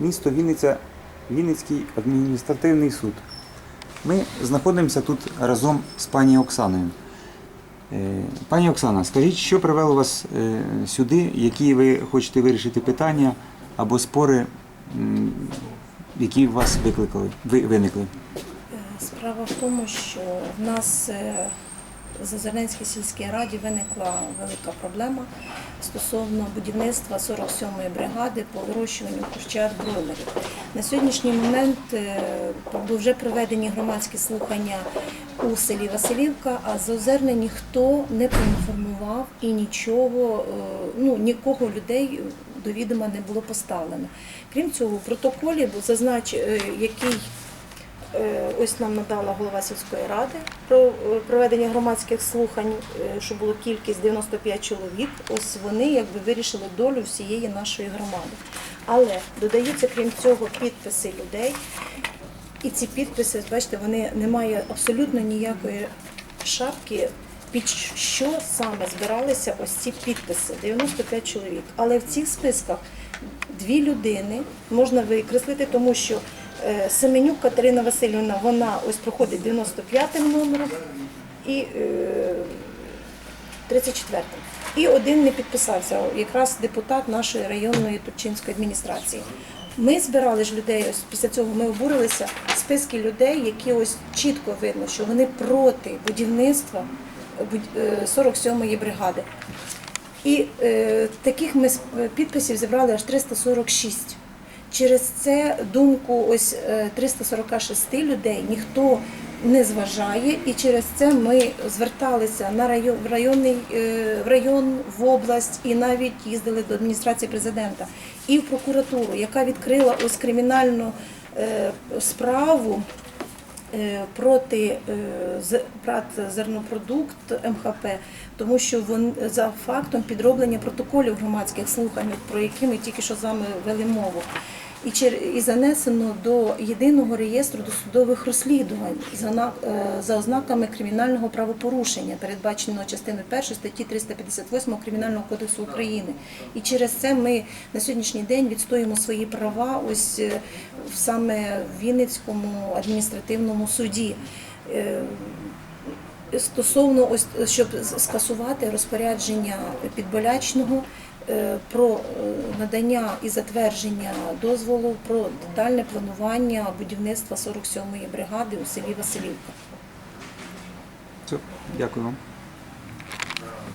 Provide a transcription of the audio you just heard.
місто Вінниця, Вінницький адміністративний суд. Ми знаходимося тут разом з пані Оксаною. Е, Пані Оксана, скажіть, що привело вас е, сюди, які ви хочете вирішити питання або спори, які вас викликали, ви- виникли? Е, Справа в тому, що в нас в Зазерненській сільській раді виникла велика проблема стосовно будівництва 47-ї бригади по вирощуванню курчат бройлерів. На сьогоднішній момент е, вже проведені громадські слухання у селі Василівка, а з Озерне ніхто не проінформував і нічого, е, ну нікого людей до відома не було поставлено. Крім цього, в протоколі е, який Ось нам надала голова сільської ради про е, проведення громадських слухань, е, що було кількість 95 чоловік. Ось вони якби вирішили долю всієї нашої громади. Але додаються крім цього підписи людей, і ці підписи, бачите, вони не мають абсолютно ніякої шапки. Під що саме збиралися ось ці підписи? 95 чоловік. Але в цих списках дві людини можна викреслити, тому що е, Семенюк Катерина Васильівна, вона ось проходить 95-м номером і е, 34. І один не підписався, якраз депутат нашої районної Турчинської адміністрації. Ми збирали ж людей, ось після цього ми обурилися, списки людей, які ось чітко видно, що вони проти будівництва е, 47-ї бригади. І е, таких ми підписів зібрали аж 346. Через це думку ось е, 346 людей ніхто не зважає, і через це ми зверталися на район, в, районний, е, в район, в область і навіть їздили до адміністрації президента і в прокуратуру, яка відкрила ось кримінальну е, справу е, проти е, ПРАТ зернопродукт МХП, тому що вон за фактом підроблення протоколів громадських слухань, про які ми тільки що з вами вели мову. І, чер- і занесено до єдиного реєстру досудових розслідувань е, за ознаками кримінального правопорушення, передбаченого частиною 1 статті 358 Кримінального кодексу України. І через це ми на сьогоднішній день відстоюємо свої права ось е, саме в Вінницькому адміністративному суді. Е, Стосовно ось щоб скасувати розпорядження підболячного про е, надання і затвердження дозволу про детальне планування будівництва 47-ї бригади у селі Василівка. Все, дякую вам.